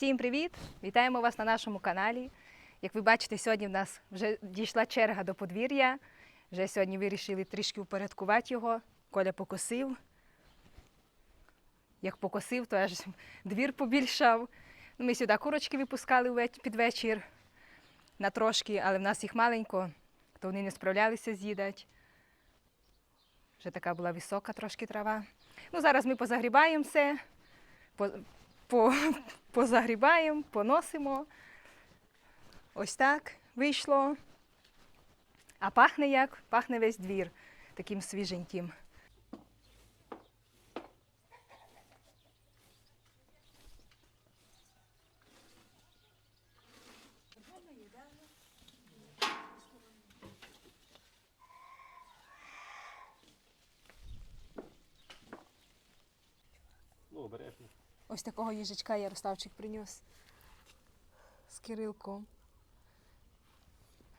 Всім привіт! Вітаємо вас на нашому каналі. Як ви бачите, сьогодні в нас вже дійшла черга до подвір'я. Вже сьогодні вирішили трішки упорядкувати його. Коля покосив. Як покосив, то аж двір побільшав. Ну, Ми сюди курочки випускали під вечір на трошки, але в нас їх маленько, то вони не справлялися з'їдати. Вже така була висока трошки трава. Ну, зараз ми позагрібаємо все, по, по, позагрібаємо, поносимо. Ось так вийшло. А пахне як? Пахне весь двір таким свіженьким. Ну, обережно. Ось такого їжачка Ярославчик приніс з Кирилком.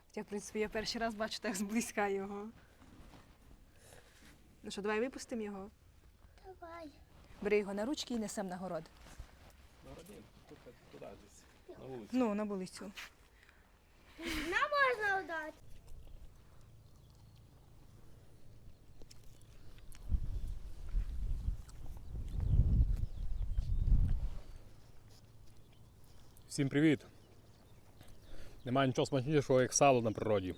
Хоча, в принципі, я перший раз бачу так зблизька його. Ну що, давай випустимо його. Давай. Бери його на ручки і несемо на город. Народі, тут туди десь, на вулиці. Ну, на вулицю. Нам можна дати. Всім привіт! Немає нічого смачнішого, як сало на природі.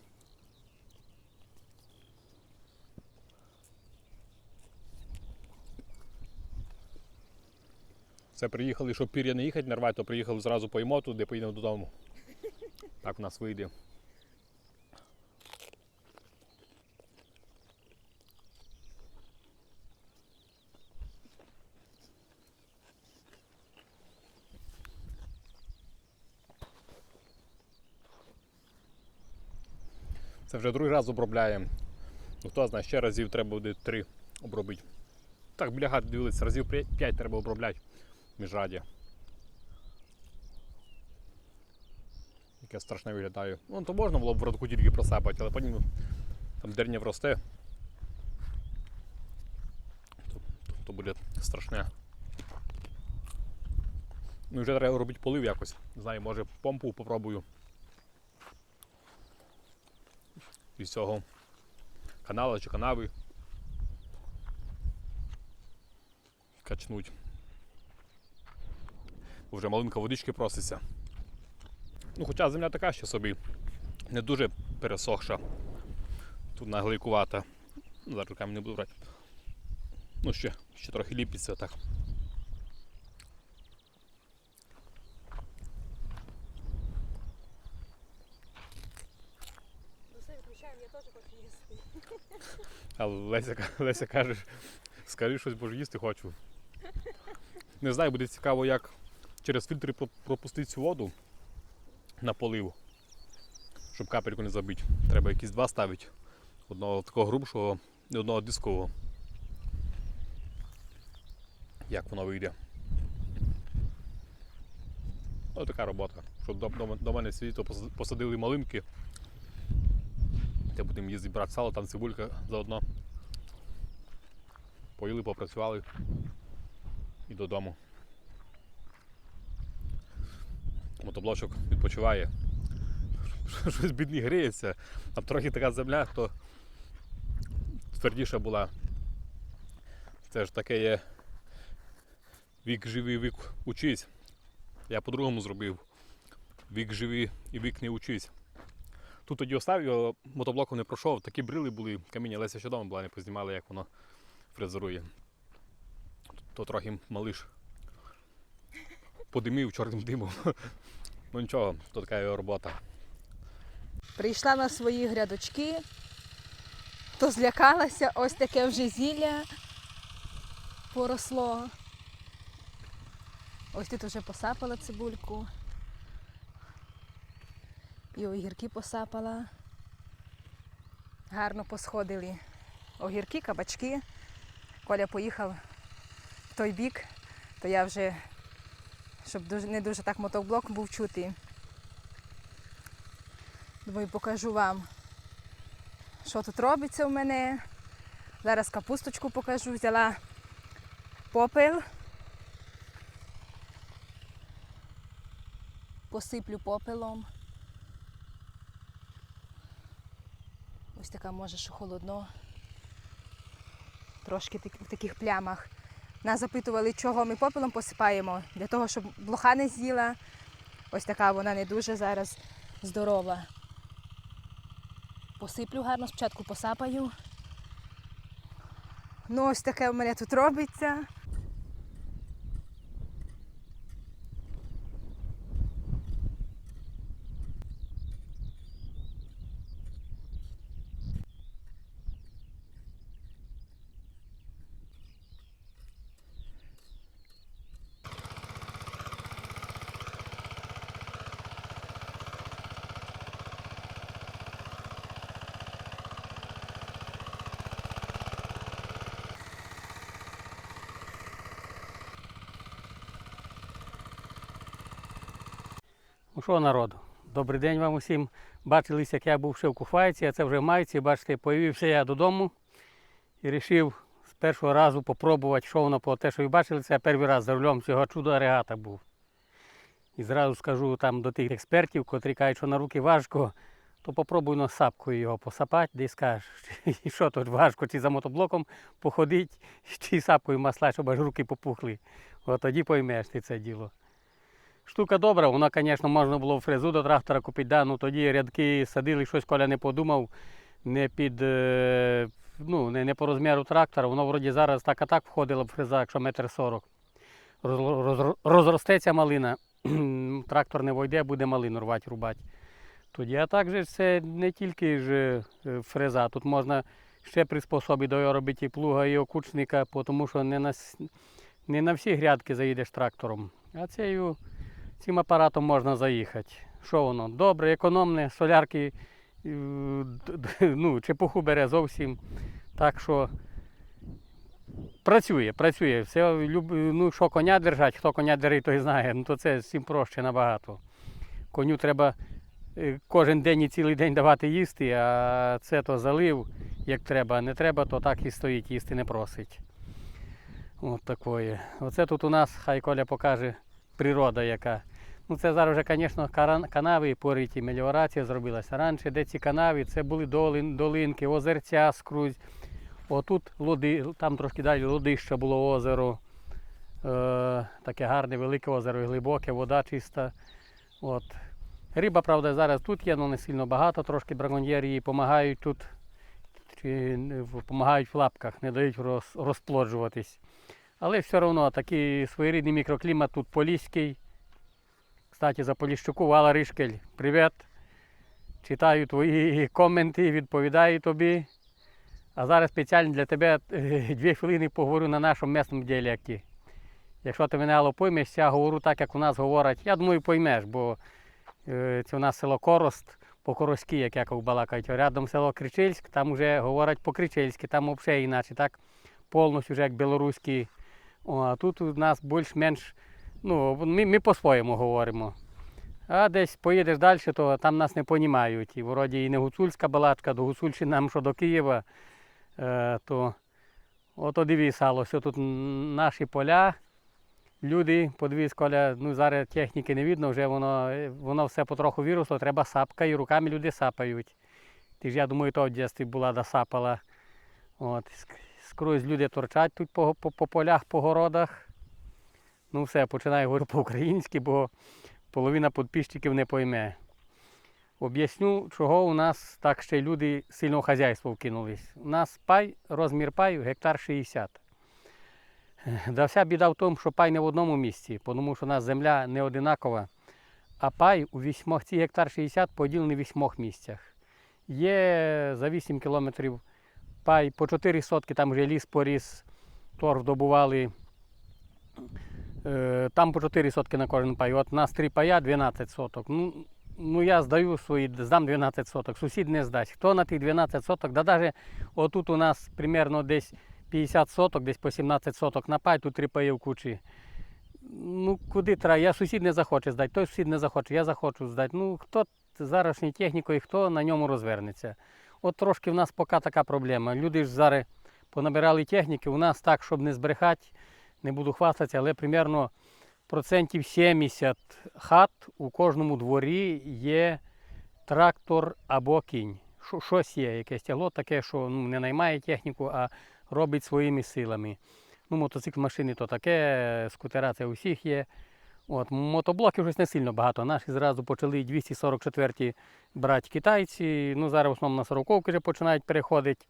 Це приїхали, щоб пір'я не їхати, нарвати, то приїхали зразу поїмо туди, поїдемо додому. Так у нас вийде. Це вже другий раз обробляємо. Ну, хто знає, ще разів треба буде три обробити. Так, біля хати дивилися, разів 5 треба обробляти міжраді. Яке страшне виглядає. Ну, то можна було б в родку тільки просапати, але потім там дерня вросте. То, то, то буде страшне. Ну вже треба робити полив якось. Не знаю, може помпу попробую. Із цього каналу чи канави. Качнуть. Вже малинка водички проситься. Ну, хоча земля така ще собі не дуже пересохша. Тут наглейкувата. Ну, зараз руками не буду брати. Ну, ще, ще трохи ліпиться так. Все я теж хочу їсти. А Леся, Леся каже, скажи щось, бо ж їсти хочу. Не знаю, буде цікаво, як через фільтри пропустити цю воду на полив, щоб капельку не забити. Треба якісь два ставити. Одного такого грубшого і одного дискового. Як воно вийде. Ось така робота. Щоб до, до, до мене світло посадили малинки. Та будемо їздити брати сало, там цибулька заодно. Поїли, попрацювали і додому. Мотоблочок відпочиває. Щось бідний гріється. Там трохи така земля, то твердіша була. Це ж таке є вік живий, вік учись. Я по-другому зробив. Вік живий і вік не учись. Тут тоді оставив його, мотоблоком не пройшов, такі брили були, каміння Леся ще вдома була, не познімали, як воно фрезерує. То трохи малиш подимів чорним димом. Ну нічого, то така його робота. Прийшла на свої грядочки, то злякалася, ось таке вже зілля поросло. Ось тут вже посапала цибульку. І огірки посапала. Гарно посходили огірки, кабачки. Коля поїхав в той бік, то я вже, щоб не дуже так мотоблок був чути. Думаю, покажу вам, що тут робиться в мене. Зараз капусточку покажу. Взяла, 'Попел. посиплю попелом. Ось така може, що холодно. Трошки в таких плямах. Нас запитували, чого ми попелом посипаємо, для того, щоб блоха не з'їла. Ось така вона не дуже зараз здорова. Посиплю гарно, спочатку посапаю. Ну, ось таке в мене тут робиться. Ну що, народу? Добрий день вам усім. Бачились, як я був ще в Куфайці, а це вже в майці. Бачите, появився я додому і вирішив з першого разу попробувати, що воно по те, що ви бачили, це я перший раз за рулем цього чудо регата був. І зразу скажу там до тих експертів, котрі кажуть, що на руки важко, то попробуй на сапкою його посапати, де скажеш, що тут важко, чи за мотоблоком походити, чи сапкою масла, щоб аж руки попухли. От тоді поймеш ти це діло. Штука добра, вона, звісно, можна було фрезу до трактора купити, да, ну тоді рядки садили, щось Коля не подумав, не під, е, ну, не, не по розміру трактора, воно вроді зараз так а так входило б фреза, якщо метр сорок. Роз, роз, розростеться малина, трактор не войде, буде малину рвати, рубати. Тоді, а так же це не тільки ж е, фреза, тут можна ще приспособити до його робити і плуга, і окучника, тому що не на, не на всі грядки заїдеш трактором. А цею цим апаратом можна заїхати. Що воно? Добре, економне, солярки е, ну, чепуху бере зовсім. Так що працює, працює. Все, ну, що коня держать, хто коня держить, той знає. Ну, то це всім проще набагато. Коню треба е, кожен день і цілий день давати їсти, а це то залив, як треба, не треба, то так і стоїть, їсти не просить. От такое. Оце тут у нас, хай Коля покаже природа яка. Ну це зараз вже, звісно, канави пориті, меліорація зробилася. Раніше, де ці канави, це були долин, долинки, озерця скрузь. Отут лоди, там трошки далі лодище було озеро. Е, таке гарне, велике озеро, глибоке, вода чиста. От. Риба, правда, зараз тут є, але не сильно багато. Трошки браконьєри їй допомагають тут, допомагають в лапках, не дають розплоджуватись. Але все одно такий своєрідний мікроклімат тут поліський. Кстати, за Поліщуку Вала Ришкель, привіт. Читаю твої коменти, відповідаю тобі. А зараз спеціально для тебе е, дві хвилини поговорю на нашому місному діалекті. Якщо ти мене поймеш, я говорю так, як у нас говорять. Я думаю, поймеш, бо е, це у нас село Корост, по-короськи, як Яков балакають. Рядом село Кричильськ, там вже говорять по-кричильськи, там взагалі інакше, так повністю вже як білоруські. А тут у нас більш-менш, ну, ми, ми по-своєму говоримо. А десь поїдеш далі, то там нас не понімають. І вроді і не гуцульська балачка, до Гуцульщини нам що до Києва, е, то ото дивись, тут наші поля, люди, подивись, коля, ну зараз техніки не видно, вже воно, е, воно все потроху виросло, треба сапка, і руками люди сапають. Ти ж, я думаю, то в дитинстві була досапала. От, скрозь люди торчать тут по, по, по полях, по городах. Ну все, починаю говорити по-українськи, бо половина підписчиків не пойме. Об'ясню, чого у нас так ще люди сильного хазяйства вкинулись. У нас пай, розмір паю гектар 60. Е, Да вся біда в тому, що пай не в одному місці, тому що у нас земля не одинакова, а пай у вісьмох, ці гектар 60 поділений в вісьмох місцях. Є за 8 кілометрів пай по 4 сотки, там вже ліс поріс, торф добували. Е, Там по 4 сотки на кожен пай. От у нас 3 пая 12 соток. Ну, ну я здаю свої, здам 12 соток, сусід не здасть. Хто на тих 12 соток? Да навіть отут у нас примерно десь 50 соток, десь по 17 соток на пай, тут три паї в кучі. Ну, куди треба? Я сусід не захоче здати, той сусід не захоче, я захочу здати. Ну, хто зараз технікою, хто на ньому розвернеться. От трошки в нас поки така проблема. Люди ж зараз понабирали техніки, у нас так, щоб не збрехати, не буду хвастатися, але примерно процентів 70 хат у кожному дворі є трактор або кінь. Щось є, якесь тягло таке, що ну, не наймає техніку, а робить своїми силами. Ну, мотоцикл машини то таке, скутера це у всіх є. От, мотоблоків щось не сильно багато. Наші зразу почали 244 брати китайці. Ну, зараз в основному на 40 вже починають переходити.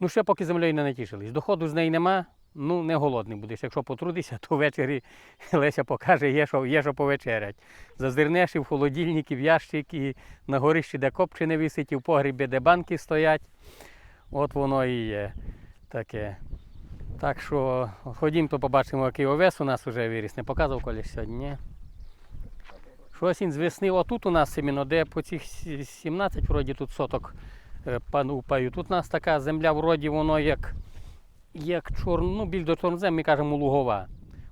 Ну, ще поки землею не натішились. Доходу з неї нема, ну не голодний будеш. Якщо потрудишся, то ввечері Леся покаже, є що, є що повечерять. Зазирнеш і в холодильник, і в ящик, і на горищі, де копчене висить, і в погрібі, де банки стоять. От воно і є таке. Так що ходім, то побачимо, який овес у нас вже виріс. Не показував колись сьогодні, ні? Щось він з весни, отут у нас іменно, де по цих 17 вроді тут соток е, пану паю. Тут у нас така земля, вроді воно як, як чор, ну, біль до чорнозем, ми кажемо лугова.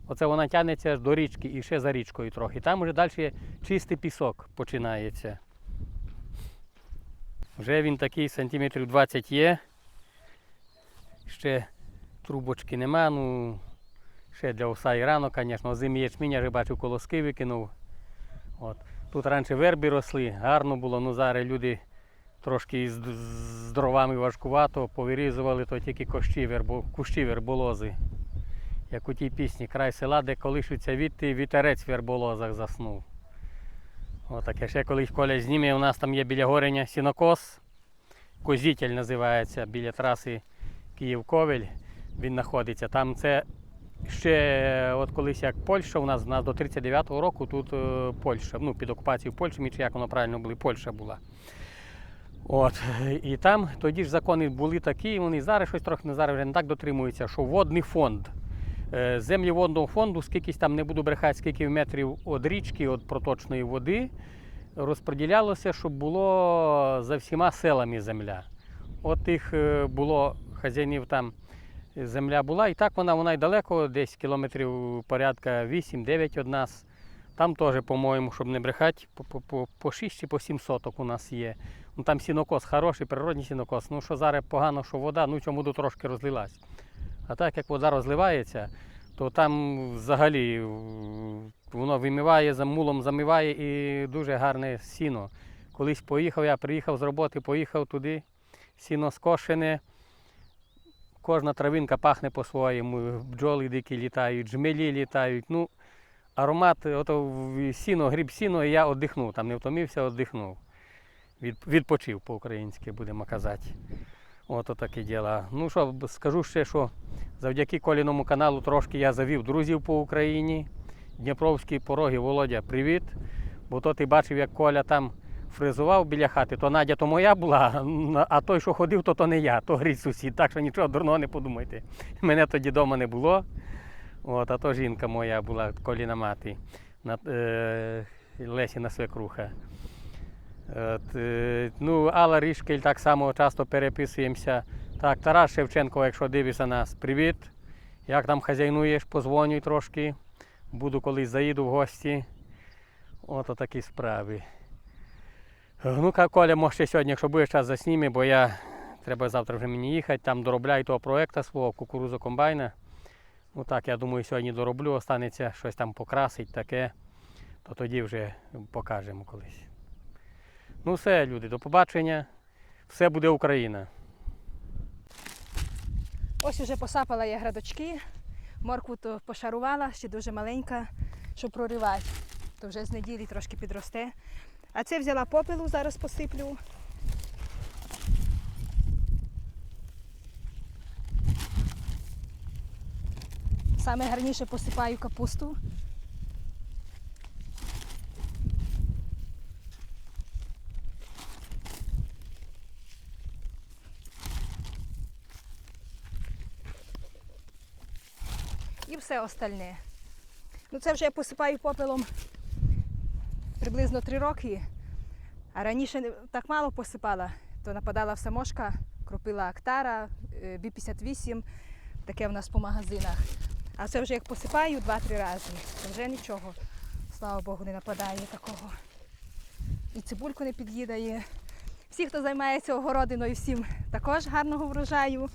Оце вона тягнеться до річки і ще за річкою трохи. Там вже далі чистий пісок починається. Вже він такий сантиметрів 20 є. Ще трубочки нема, ну ще для овса і рано, звісно, зимі ячмінь, я вже бачив, колоски викинув. От. Тут раніше верби росли, гарно було, ну зараз люди трошки з, з дровами важкувато, повирізували то тільки кущі, вербо, кущі верболози. Як у тій пісні край села, де колишуться віти, вітерець в верболозах заснув. Отаке ще колись Коля зніме, у нас там є біля гореня сінокос, козітель називається, біля траси Київ-Ковель. Він знаходиться. Там це ще от колись як Польща, у нас, у нас до 39-го року тут е, Польща, ну під окупацією Польщі, чи як воно правильно було, Польща була. От. І там тоді ж закони були такі, вони зараз щось трохи зараз вже не так дотримуються, що водний фонд. Е, Землі водного фонду, скільки там не буду брехати, скільки метрів від річки, від проточної води, розподілялося, щоб було за всіма селами земля. От тих е, було хазяїнів там земля була, і так вона, вона й далеко, десь кілометрів порядка 8-9 від нас. Там теж, по-моєму, щоб не брехати, по, по, по, по 6 чи по 7 соток у нас є. Ну, там сінокос хороший, природній сінокос. Ну що зараз погано, що вода, ну чому трошки розлилась. А так як вода розливається, то там взагалі воно вимиває, за мулом замиває і дуже гарне сіно. Колись поїхав, я приїхав з роботи, поїхав туди, сіно скошене. Кожна травинка пахне по-своєму, бджоли дикі літають, жмелі літають. Ну, аромат, ото сіно, гріб сіно, і я віддихнув, там не втомився, віддихнув. Від, відпочив по-українськи, будемо казати. Ото таке діло. Ну що, скажу ще, що завдяки Коліному каналу трошки я завів друзів по Україні. Дніпровські пороги, Володя, привіт. Бо то ти бачив, як Коля там фризував біля хати, то Надя то моя була, а той, що ходив, то то не я, то грізь сусід. Так що нічого дурного не подумайте. Мене тоді вдома не було. От, а то жінка моя була, Коліна мати, на, е, Лесіна свекруха. От, е, ну, Алла Рішкель так само часто переписуємося. Так, Тарас Шевченко, якщо дивишся нас, привіт. Як там хазяйнуєш, позвонюй трошки. Буду колись заїду в гості. Ото такі справи. Ну, Коля, може сьогодні, якщо буде час, засніми, бо я треба завтра вже мені їхати, там доробляю того проєкту свого кукурузу комбайна. Ну так, я думаю, сьогодні дороблю, останеться щось там покрасить таке, то тоді вже покажемо колись. Ну все, люди, до побачення. Все буде Україна. Ось уже посапала я градочки, моркву то пошарувала, ще дуже маленька, щоб проривати. То вже з неділі трошки підросте. А це взяла попелу, зараз посиплю. Саме гарніше посипаю капусту. і все остальне. Ну це вже я посипаю попелом приблизно 3 роки. А раніше так мало посипала, то нападала вся мошка, кропила Актара, е, Бі-58, таке в нас по магазинах. А це вже як посипаю два-три рази, вже нічого, слава Богу, не нападає такого. І цибульку не під'їдає. Всі, хто займається огородиною, всім також гарного врожаю.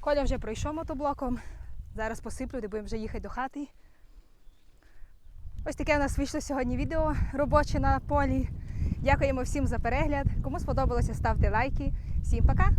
Коля вже пройшов мотоблоком. Зараз посиплю, де будемо вже їхати до хати. Ось таке у нас вийшло сьогодні відео робоче на полі. Дякуємо всім за перегляд. Кому сподобалося, ставте лайки. Всім пока!